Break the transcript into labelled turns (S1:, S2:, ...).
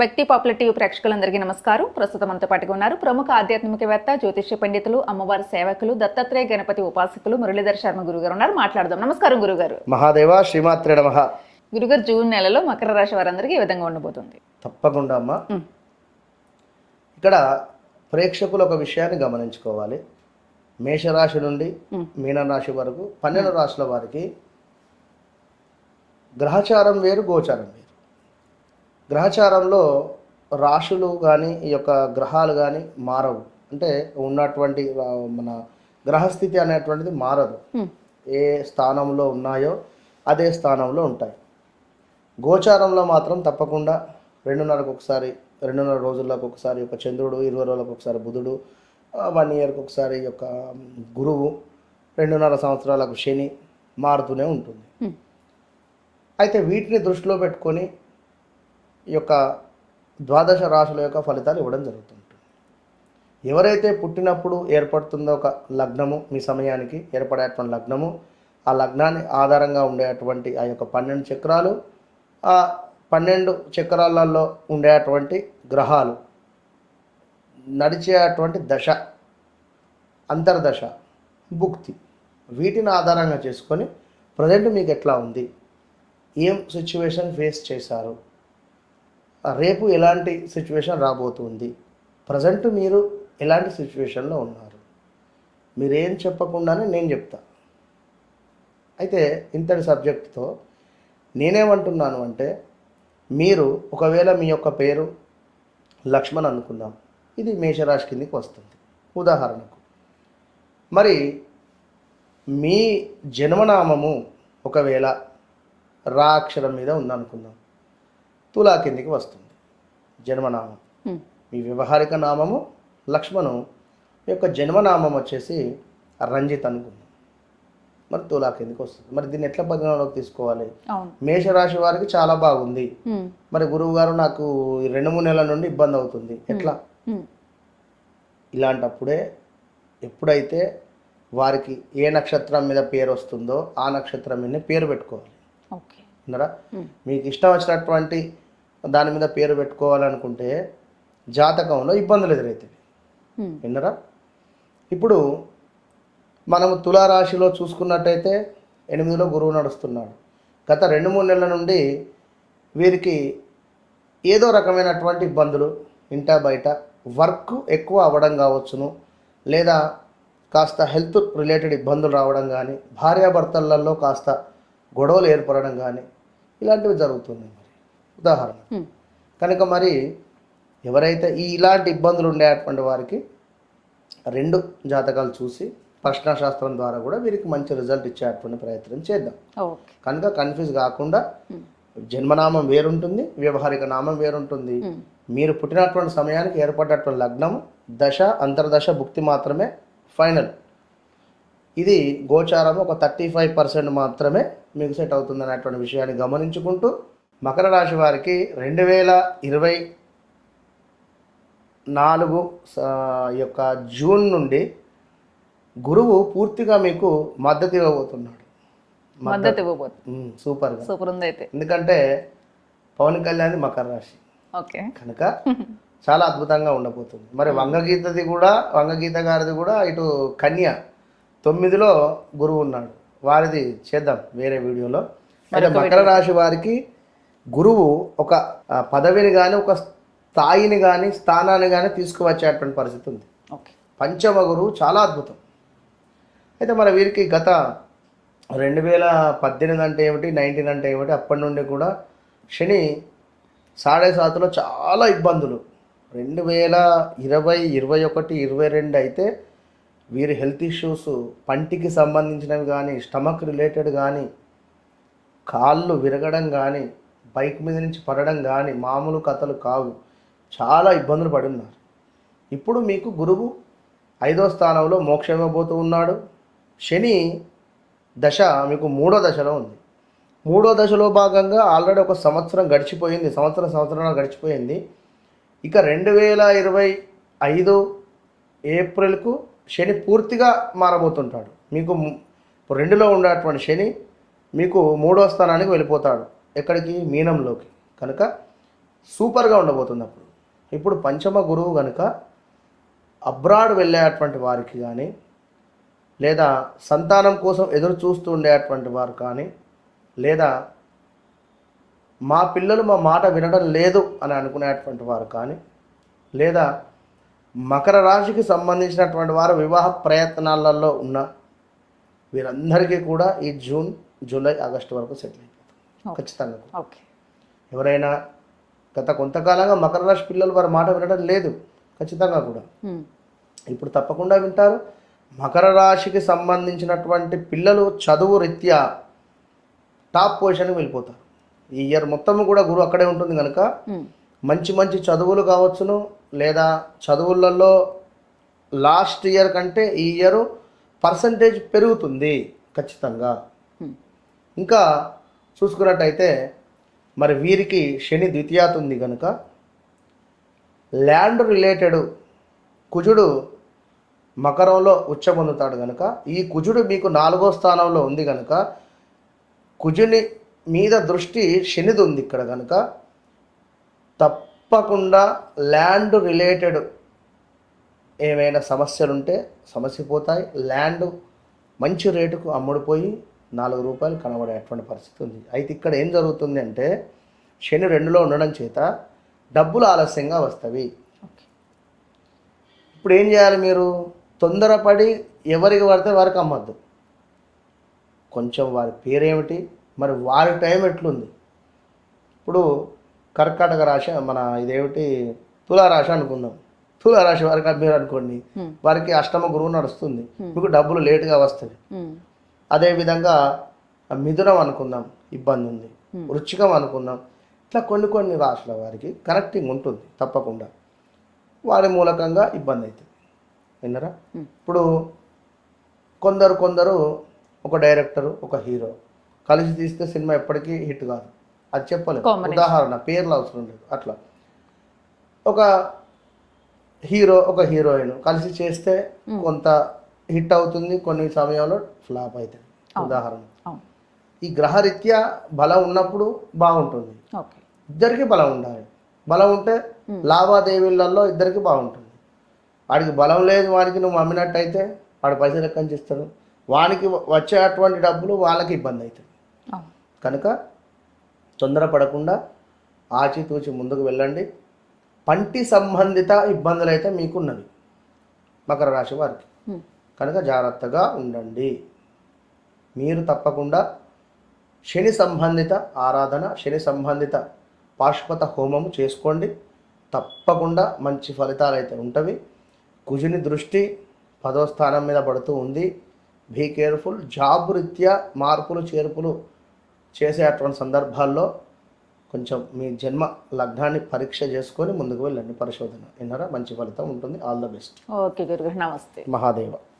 S1: వ్యక్తి popular TV ప్రేక్షకులందరికీ నమస్కారం. ప్రస్తుతం మనతో పాటుగా ఉన్నారు ప్రముఖ ఆధ్యాత్మికవేత్త జ్యోతిష్య పండితులు అమ్మవారి సేవకులు దత్తాత్రేయ గణపతి ఉపాసకులు మురళీధర్ శర్మ గురుగారు ఉన్నారు. మాట్లాడదాం. నమస్కారం గురుగారు.
S2: మహాదేవ శ్రీమాత్రే నమ.
S1: గురుగారు జూన్ నెలలో మకర రాశి వారందరికీ ఈ విధంగా ఉండబోతుంది.
S2: తప్పకుండా అమ్మా. ఇక్కడ ప్రేక్షకులు ఒక విషయాన్ని గమనించుకోవాలి. మేషరాశి నుండి. మీనరాశి వరకు పన్నెండు రాశుల వారికి గ్రహచారం వేరు గోచారం వేరు. గ్రహచారంలో రాశులు కానీ ఈ యొక్క గ్రహాలు కానీ మారవు అంటే ఉన్నటువంటి మన గ్రహస్థితి అనేటువంటిది మారదు. ఏ స్థానంలో ఉన్నాయో అదే స్థానంలో ఉంటాయి గోచారంలో మాత్రం తప్పకుండా రెండున్నరకు ఒకసారి రెండున్నర రోజులకు ఒకసారి ఒక చంద్రుడు ఇరవై రోజులకు ఒకసారి బుధుడు వన్ ఇయర్కి ఒకసారి యొక్క గురువు రెండున్నర సంవత్సరాలకు శని మారుతూనే ఉంటుంది. అయితే వీటిని దృష్టిలో పెట్టుకొని ఈ యొక్క ద్వాదశ రాశుల యొక్క ఫలితాలు ఇవ్వడం జరుగుతుంటుంది ఎవరైతే పుట్టినప్పుడు ఏర్పడుతుందో ఒక లగ్నము మీ సమయానికి ఏర్పడేటువంటి లగ్నము ఆ లగ్నాన్ని ఆధారంగా ఉండేటువంటి ఆ యొక్క పన్నెండు చక్రాలు ఆ పన్నెండు చక్రాలలో ఉండేటువంటి గ్రహాలు నడిచేటువంటి దశ అంతర్దశ భుక్తి వీటిని ఆధారంగా చేసుకొని ప్రజెంట్ మీకు ఎట్లా ఉంది? ఏం సిచ్యువేషన్ ఫేస్ చేశారు? రేపు ఎలాంటి సిచ్యువేషన్ రాబోతుంది? ప్రజెంట్ మీరు ఎలాంటి సిచ్యువేషన్లో ఉన్నారు? మీరేం చెప్పకుండానే నేను చెప్తా. అయితే ఇంతటి సబ్జెక్టుతో నేనేమంటున్నాను అంటే మీరు ఒకవేళ మీ యొక్క పేరు లక్ష్మణ్ అనుకుందాం. ఇది మేషరాశి కిందికి వస్తుంది. ఉదాహరణకు. మరి మీ జన్మనామము ఒకవేళ రా అక్షరం మీద ఉందనుకుందాం. తులా కిందికి వస్తుంది. జన్మనామం. మీ వ్యవహారిక నామము లక్ష్మణు మీ యొక్క జన్మనామం వచ్చేసి రంజిత్ అనుకుందాం. మరి తులా కిందికి వస్తుంది. మరి దీన్ని ఎట్లా పరిగణలోకి తీసుకోవాలి? మేషరాశి వారికి చాలా బాగుంది. మరి గురువు గారు నాకు రెండు మూడు నెలల నుండి ఇబ్బంది అవుతుంది. ఎట్లా. ఇలాంటప్పుడే ఎప్పుడైతే వారికి ఏ నక్షత్రం మీద పేరు వస్తుందో ఆ నక్షత్రం మీద పేరు పెట్టుకోవాలి. మీకు ఇష్టం వచ్చినటువంటి దాని మీద పేరు పెట్టుకోవాలనుకుంటే జాతకంలో ఇబ్బందులు ఎదురవుతాయి. విన్నరా? ఇప్పుడు మనము తులారాశిలో చూసుకున్నట్టయితే ఎనిమిదిలో గురువు నడుస్తున్నాడు. గత రెండు మూడు నెలల నుండి వీరికి ఏదో రకమైనటువంటి ఇబ్బందులు ఇంటా బయట వర్క్ ఎక్కువ అవ్వడం కావచ్చును లేదా కాస్త హెల్త్ రిలేటెడ్ ఇబ్బందులు రావడం కానీ భార్యాభర్తలలో కాస్త గొడవలు ఏర్పడడం కానీ ఇలాంటివి జరుగుతుంది ఉదాహరణ. కనుక మరి ఎవరైతే ఈ ఇలాంటి ఇబ్బందులు ఉండేటువంటి వారికి రెండు జాతకాలు చూసి ప్రశ్నాశాస్త్రం ద్వారా కూడా వీరికి మంచి రిజల్ట్ ఇచ్చేటువంటి ప్రయత్నం చేద్దాం కనుక కన్ఫ్యూజ్ కాకుండా. జన్మనామం వేరుంటుంది వ్యవహారిక నామం వేరుంటుంది. మీరు పుట్టినటువంటి సమయానికి ఏర్పడినటువంటి లగ్నం దశ అంతర్దశ భుక్తి మాత్రమే ఫైనల్ ఇది గోచారం ఒక థర్టీ ఫైవ్ పర్సెంట్ మాత్రమే మీకు సెట్ అవుతుంది అనేటువంటి విషయాన్ని గమనించుకుంటూ మకర రాశి వారికి రెండు వేల ఇరవై నాలుగు యొక్క జూన్ నుండి గురువు పూర్తిగా మీకు మద్దతు ఇవ్వబోతున్నాడు.
S1: మద్దతు ఇవ్వబోతుంది
S2: ఉమ్, సూపర్గా
S1: సూపర్ ఉంది అయితే
S2: ఎందుకంటే పవన్ కళ్యాణ్ మకర రాశి.
S1: ఓకే.
S2: కనుక చాలా అద్భుతంగా ఉండబోతుంది. మరి వంగగీతది కూడా వంగగీత గారిది కూడా ఇటు కన్య తొమ్మిదిలో గురువు ఉన్నాడు. వారిది చేద్దాం వేరే వీడియోలో. అయితే మకర రాశి వారికి గురువు ఒక పదవిని కానీ ఒక స్థాయిని కానీ స్థానాన్ని కానీ తీసుకువచ్చేటువంటి పరిస్థితి ఉంది.
S1: ఓకే.
S2: పంచమ గురువు చాలా అద్భుతం. అయితే మరి వీరికి గత రెండు వేల పద్దెనిమిది అంటే ఏమిటి నైన్టీన్ అంటే ఏమిటి అప్పటి నుండి కూడా శని సాడే సాతులో చాలా ఇబ్బందులు. రెండు వేల ఇరవై ఇరవై ఒకటి ఇరవై రెండు అయితే వీరి హెల్త్ ఇష్యూస్ పంటికి సంబంధించినవి కానీ స్టమక్ రిలేటెడ్ కానీ కాళ్ళు విరగడం కానీ బైక్ మీద నుంచి పడడం కానీ మామూలు కథలు కావు. చాలా ఇబ్బందులు పడి ఉన్నారు ఇప్పుడు మీకు గురువు ఐదో స్థానంలో మోక్షం ఇవ్వబోతూ ఉన్నాడు. శని దశ మీకు మూడో దశలో ఉంది. మూడో దశలో భాగంగా ఆల్రెడీ ఒక సంవత్సరం గడిచిపోయింది. సంవత్సరం సంవత్సరం గడిచిపోయింది. ఇక రెండు వేల ఇరవై ఐదు ఏప్రిల్కు శని పూర్తిగా మారబోతుంటాడు. మీకు రెండులో ఉన్నటువంటి శని మీకు మూడో స్థానానికి వెళ్ళిపోతాడు. ఎక్కడికి? మీనంలోకి. కనుక సూపర్గా ఉండబోతుంది అప్పుడు. ఇప్పుడు పంచమ గురువు కనుక అబ్రాడ్ వెళ్ళేటువంటి వారికి కానీ లేదా సంతానం కోసం ఎదురు చూస్తూ ఉండేటువంటి వారు కానీ లేదా మా పిల్లలు మా మాట వినడం లేదు అని అనుకునేటువంటి వారు కానీ లేదా మకర రాశికి సంబంధించినటువంటి వారు వివాహ ప్రయత్నాలలో ఉన్న వీరందరికీ కూడా ఈ జూన్ జూలై ఆగస్టు వరకు సెటిల్ అయిపోతుంది ఖచ్చితంగా.
S1: ఓకే.
S2: ఎవరైనా గత కొంతకాలంగా మకర రాశి పిల్లలు వారి మాట వినడం లేదు. ఖచ్చితంగా కూడా. ఇప్పుడు తప్పకుండా వింటారు. మకర రాశికి సంబంధించినటువంటి పిల్లలు చదువు రీత్యా టాప్ పొజిషన్కి వెళ్ళిపోతారు. ఈ ఇయర్ మొత్తం కూడా గురువు అక్కడే ఉంటుంది కనుక. మంచి మంచి చదువులు కావచ్చును. లేదా చదువులలో లాస్ట్ ఇయర్ కంటే ఈ ఇయర్ పర్సంటేజ్ పెరుగుతుంది ఖచ్చితంగా. ఇంకా చూసుకున్నట్టయితే మరి వీరికి శని ద్వితీయాత ఉంది కనుక ల్యాండ్ రిలేటెడ్ కుజుడు మకరంలో ఉచ్చపొందుతాడు కనుక ఈ కుజుడు మీకు నాలుగో స్థానంలో ఉంది కనుక కుజుని మీద దృష్టి శనిది ఉంది ఇక్కడ కనుక తప్పకుండా ల్యాండ్ రిలేటెడ్ ఏమైనా సమస్యలు ఉంటే సమస్య పోతాయి. ల్యాండ్ మంచి రేటుకు అమ్ముడుపోయి నాలుగు రూపాయలు కనబడేటువంటి పరిస్థితి ఉంది. అయితే ఇక్కడ ఏం జరుగుతుంది అంటే శని రెండులో ఉండడం చేత డబ్బులు ఆలస్యంగా వస్తవి. ఇప్పుడు ఏం చేయాలి మీరు? తొందరపడి ఎవరికి పడితే వారికి అమ్మద్దు. కొంచెం వారి పేరేమిటి? మరి వారి టైం ఎట్లుంది? ఇప్పుడు కర్కాటక రాశి మన ఇదేమిటి? తులారాశి అనుకుందాం. తులారాశి వారికి మీరు అనుకోండి. వారికి అష్టమ గురువు నడుస్తుంది. మీకు డబ్బులు లేటుగా వస్తుంది. అదేవిధంగా మిథునం అనుకుందాం ఇబ్బంది ఉంది. వృచ్చికం అనుకుందాం. ఇట్లా కొన్ని కొన్ని రాశుల వారికి కనెక్టింగ్ ఉంటుంది తప్పకుండా. వారి మూలకంగా ఇబ్బంది అవుతుంది. విన్నరా. ఇప్పుడు కొందరు కొందరు ఒక డైరెక్టరు ఒక హీరో కలిసి తీస్తే సినిమా ఎప్పటికీ హిట్ కాదు. అది చెప్పలేదు. ఉదాహరణ పేర్లు అవసరం లేదు. అట్లా. ఒక హీరో ఒక హీరోయిన్ కలిసి చేస్తే కొంత హిట్ అవుతుంది కొన్ని సమయంలో ఫ్లాప్ అవుతుంది. ఉదాహరణ. ఈ గ్రహరీత్యా బలం ఉన్నప్పుడు బాగుంటుంది. ఇద్దరికి బలం ఉండాలి. బలం ఉంటే లావాదేవీలలో ఇద్దరికి బాగుంటుంది. వాడికి బలం లేదు వాడికి నువ్వు అమ్మినట్టయితే వాడు పైసలు ఎక్కడి చేస్తాడు వానికి వచ్చేటువంటి డబ్బులు వాళ్ళకి ఇబ్బంది అవుతుంది. కనుక తొందరపడకుండా ఆచితూచి ముందుకు వెళ్ళండి. పంటి సంబంధిత ఇబ్బందులు అయితే మీకున్నవి. మకర రాశి వారికి. కనుక జాగ్రత్తగా ఉండండి. మీరు తప్పకుండా శని సంబంధిత ఆరాధన శని సంబంధిత పాశుపత హోమము చేసుకోండి. తప్పకుండా మంచి ఫలితాలు అయితే ఉంటవి. కుజుని దృష్టి పదో స్థానం మీద పడుతూ ఉంది. బీ కేర్ఫుల్ జాబ్ రీత్యా మార్పులు చేర్పులు చేసే అటువంటి సందర్భాల్లో కొంచెం మీ జన్మ లగ్నాన్ని పరీక్ష చేసుకొని ముందుకు వెళ్ళండి. పరిశోధన విన్నారా? మంచి ఫలితం ఉంటుంది. ఆల్ ద బెస్ట్
S1: ఓకే గురుగారు నమస్తే.
S2: మహాదేవ.